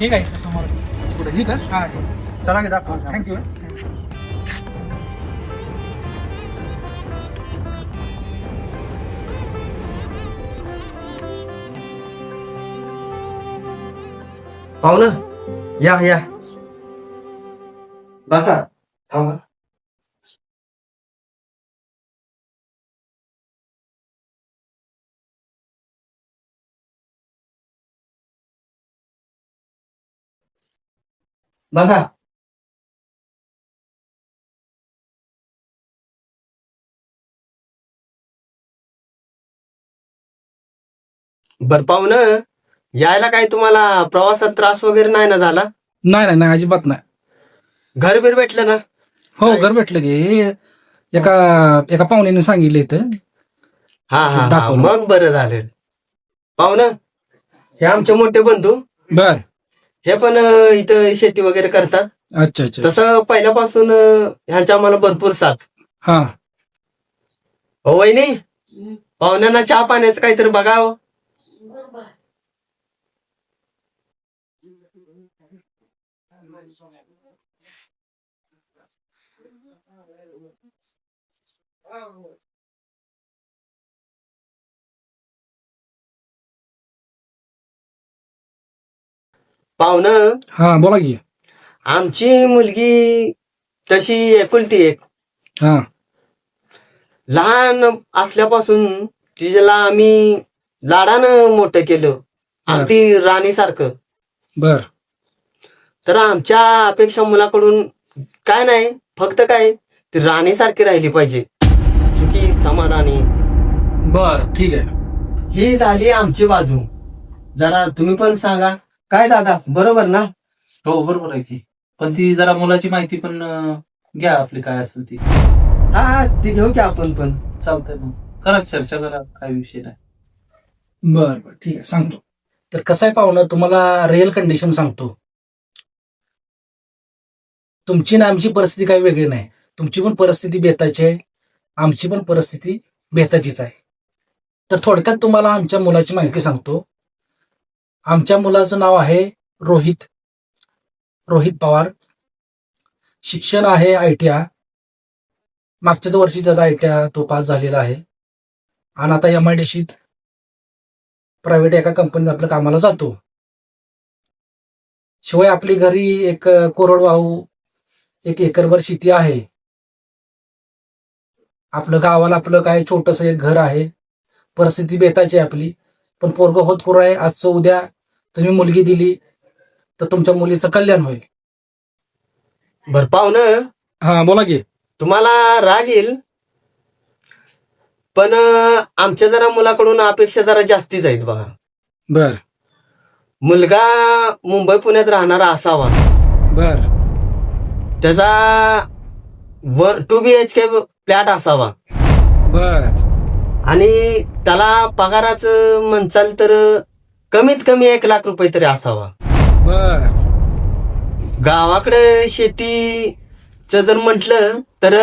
ठीक आहे समोर. कुठे? ही का? हा ठीक आहे. चला की दाखवा. थँक्यू पाहुणं या या. बसा. थांबा. बघा. बर पाहुणं यायला काय तुम्हाला प्रवासात त्रास वगैरे नाही ना झाला? नाही नाही नाही अजिबात नाही. घर बीर भेटलं ना? हो घर भेटलं की. हे एका एका पाहुण्याने सांगितलं इथं. हा हा, हा. मग बरं झालं. पाहुणं हे आमचे मोठे बंधू. बर. हे पण इथं शेती वगैरे करतात. अच्छा अच्छा. तसं पहिल्यापासून ह्यांच्या आम्हाला भरपूर साथ. हा. हो वहिनी? पाहुण्यांना चहा पाण्याचं काहीतरी बघावं पाहुणं? हा बोला की. आमची मुलगी तशी एकुलती एक. हा. लहान असल्यापासून तिला आम्ही लाडानं मोठं केलं. अगदी राणीसारखं. बर. तर आमच्या अपेक्षा मुलाकडून काय नाही फक्त काय ती राणीसारखी राहिली पाहिजे. सुखी समाधानी. बर ठीक आहे. ही झाली आमची बाजू. जरा तुम्ही पण सांगा. काय दादा? बरोबर ना? हो बरोबर आहे की. पण ती जरा मुलाची माहिती पण अं, घ्या आपली काय असेल ती. हा हा ती घेऊ की आपण पण. चालतंय मग. करा चर्चा करा काय विषय नाही. बर बर ठीक आहे सांगतो. तर कसं आहे पाहुणं तुम्हाला रिअल कंडिशन सांगतो. तुमची ना आमची परिस्थिती काही वेगळी नाही. तुमची पण परिस्थिती बेताची आहे. आमची पण परिस्थिती बेताचीच आहे. तर थोडक्यात तुम्हाला आमच्या मुलाची माहिती सांगतो. आमच्या मुलाचं नाव आहे रोहित. रोहित पवार. शिक्षण आहे आय टी आय मागच्याच वर्षी त्याचा आय टी आय तो पास झालेला आहे. आणि आता एम आय डी सीत प्रायव्हेट एका कंपनीत आपल्या कामाला जातो. शिवाय आपली घरी एक कोरडवाहू एक एकरभर शेती आहे. आपलं गावाला आपलं काय छोटस एक घर आहे. परिस्थिती बेताची आहे आपली. पण पोरग होत पुरं आहे आजचं उद्या तुम्ही मुलगी दिली तर तुमच्या मुलीचं कल्याण होईल. बर पाहुणं. हा बोला की. तुम्हाला राग येईल पण अं, आमच्या जरा मुलाकडून अपेक्षा जरा जास्तीच आहेत बघा. बर. मुलगा मुंबई पुण्यात राहणारा असावा. बर. त्याचा one two B H K flat असावा. बर. आणि त्याला पगाराचं म्हणचाल तर कमीत कमी एक लाख रुपये तरी असावा. बर. गावाकडे शेतीच जर म्हटलं तर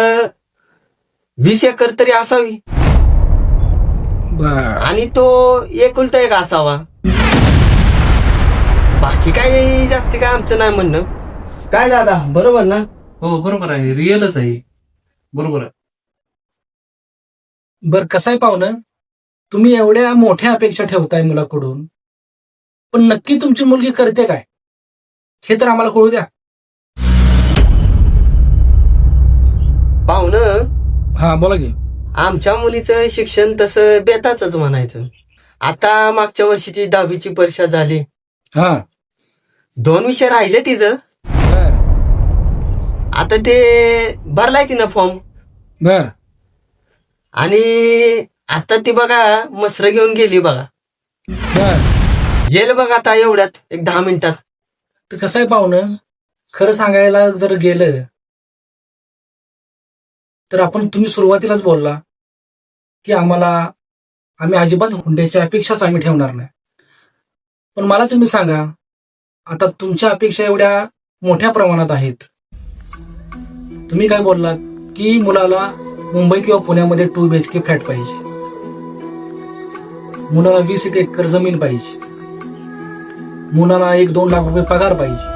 वीस एकर तरी असावी. बर. आणि तो एकुलता एक असावा. बाकी काय जास्ती काय आमचं नाही म्हणणं. काय दादा बरोबर ना? हो बरोबर आहे. रिअलच आहे. बरोबर आहे. बर कसं आहे पाहुणं? तुम्ही एवढ्या मोठ्या अपेक्षा ठेवताय मुलाकडून पण नक्की तुमची मुलगी करते काय? हे तर आम्हाला कळू द्या. पाहुणं हा बोला की. आमच्या मुलीचं शिक्षण तसं बेताच म्हणायचं. आता मागच्या वर्षीची दहावीची परीक्षा झाली. हा. दोन विषय राहिले तिचं. बर. आता ते भरलाय तिनं फॉर्म. बर. आणि आता ती बघा मसर घेऊन गेली बघा. येईल बघा आता एवढ्यात एक दहा मिनिटात. तर कसं आहे पाहुणं? खरं सांगायला जर गेलं तर आपण तुम्ही सुरुवातीलाच बोलला की आम्हाला आम्ही अजिबात हुंड्याच्या अपेक्षाच आम्ही ठेवणार नाही. पण मला तुम्ही सांगा आता तुमच्या अपेक्षा एवढ्या मोठ्या प्रमाणात आहेत. तुम्ही काय बोललात? की मुलाला मुंबई किंवा पुण्यामध्ये two B H K flat पाहिजे. मुलाला वीस एक एकर जमीन पाहिजे. मुलाला एक दोन लाख रुपये पगार पाहिजे.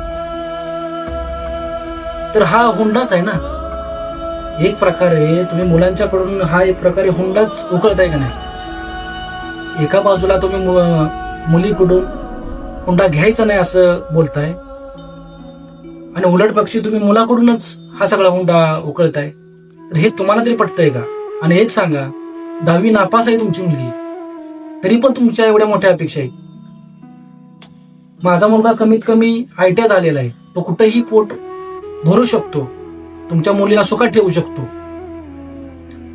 तर हा हुंडाच आहे ना. एक प्रकारे तुम्ही मुलांच्याकडून हा एक प्रकारे हुंडाच उकळताय का नाही? एका बाजूला तुम्ही मुलीकडून हुंडा घ्यायचा नाही असं बोलताय. आणि उलट पक्षी तुम्ही मुलाकडूनच हा सगळा हुंडा उकळताय. तर हे तुम्हाला तरी पटतंय का? आणि एक सांगा दहावी नापास आहे तुमची मुलगी. तरी पण तुमच्या एवढ्या मोठ्या अपेक्षा आहेत. माझा मुलगा कमीत कमी आयटीआय झालेला आहे. तो कुठेही पोट भरू शकतो. तुमच्या मुलीला सुखात ठेवू शकतो.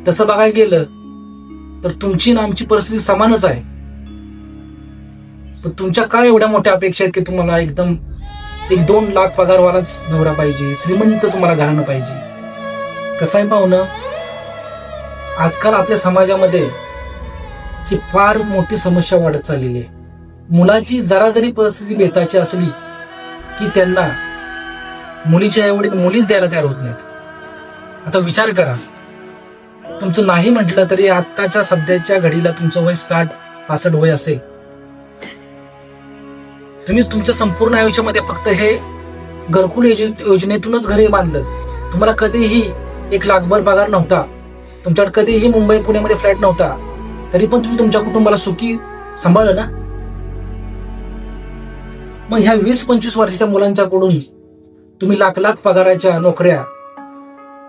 तसं बघायला गेलं तर तुमची ना आमची परिस्थिती समानच आहे. पण तुमच्या काय एवढ्या मोठ्या अपेक्षा आहेत की तुम्हाला एकदम एक दोन लाख पगारवालाच नवरा पाहिजे श्रीमंत तुम्हाला घालणं पाहिजे? कसं आहे पाहुणं आजकाल आपल्या समाजामध्ये ही फार मोठी समस्या वाढत चाललेली आहे. मुलाची जरा जरी परिस्थिती बेताची असली की त्यांना मुलीच्या आईवडील मुलीच द्यायला तयार होत नाहीत. आता विचार करा. तुमचं नाही म्हटलं तरी आत्ताच्या सध्याच्या घडीला तुमचं वय साठ पासष्ट वय असेल. तुम्ही तुमच्या संपूर्ण आयुष्यामध्ये फक्त हे घरकुल योज- योजनेतूनच घरे बांधलं. तुम्हाला कधीही एक लाखभर पगार नव्हता. तुमच्याकडे कधीही मुंबई पुण्यामध्ये फ्लॅट नव्हता. तरी पण तुम्ही तुमच्या कुटुंबाला सुखी सांभाळलं ना? मग ह्या वीस पंचवीस वर्षाच्या मुलांच्याकडून तुम्ही लाख लाख पगाराच्या नोकऱ्या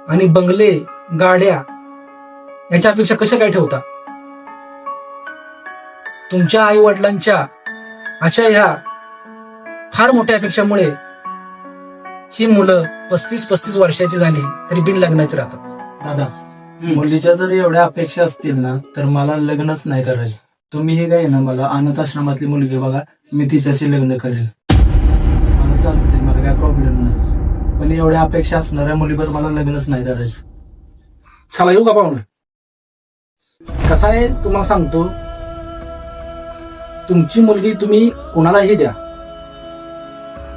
आणि बंगले गाड्या याच्या अपेक्षा कशा काय ठेवता? तुमच्या आई वडिलांच्या अशा ह्या फार मोठ्या अपेक्षामुळे ही मुलं पस्तीस पस्तीस वर्षाची झाली तरी बिन लग्नाचे राहतात. दादा मुलीच्या जर एवढ्या अपेक्षा असतील ना तर मला लग्नच नाही करायचं. तुम्ही हे काय ना मला अनाथ आश्रमातली मुलगी बघा मी तिच्याशी लग्न करेल. मला चालतंय मला काय प्रॉब्लेम नाही. पण एवढ्या अपेक्षा असणाऱ्या मुलीवर मला लग्नच नाही करायचं. चला येऊ का पाहुणे? कसं आहे तुम्हाला सांगतो. तुमची मुलगी तुम्ही कोणालाही द्या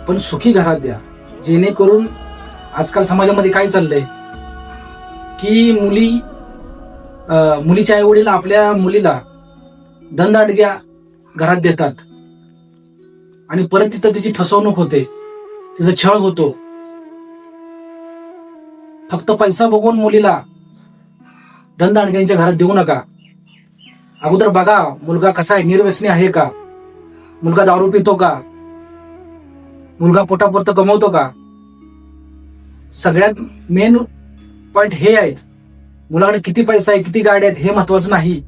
पण सुखी घरात द्या. जेणेकरून आजकाल समाजामध्ये काय चाललंय? की मुली मुलीच्या आई वडील आपल्या मुलीला धनदाडग्या घरात देतात. आणि परत तिथं तिची फसवणूक होते. तिचा छळ होतो. फक्त पैसा बघून मुलीला धनदाडग्यांच्या घरात देऊ नका. अगोदर बघा मुलगा कसा आहे निर्व्यसनी आहे का? मुलगा दारू पितो का? मुलगा पोटापुरतं कमवतो का? सगळ्यात मेन पॉइंट हे आहेत. मुलाकडे किती पैसा आहे किती गाड्या आहेत हे महत्वाचं नाही.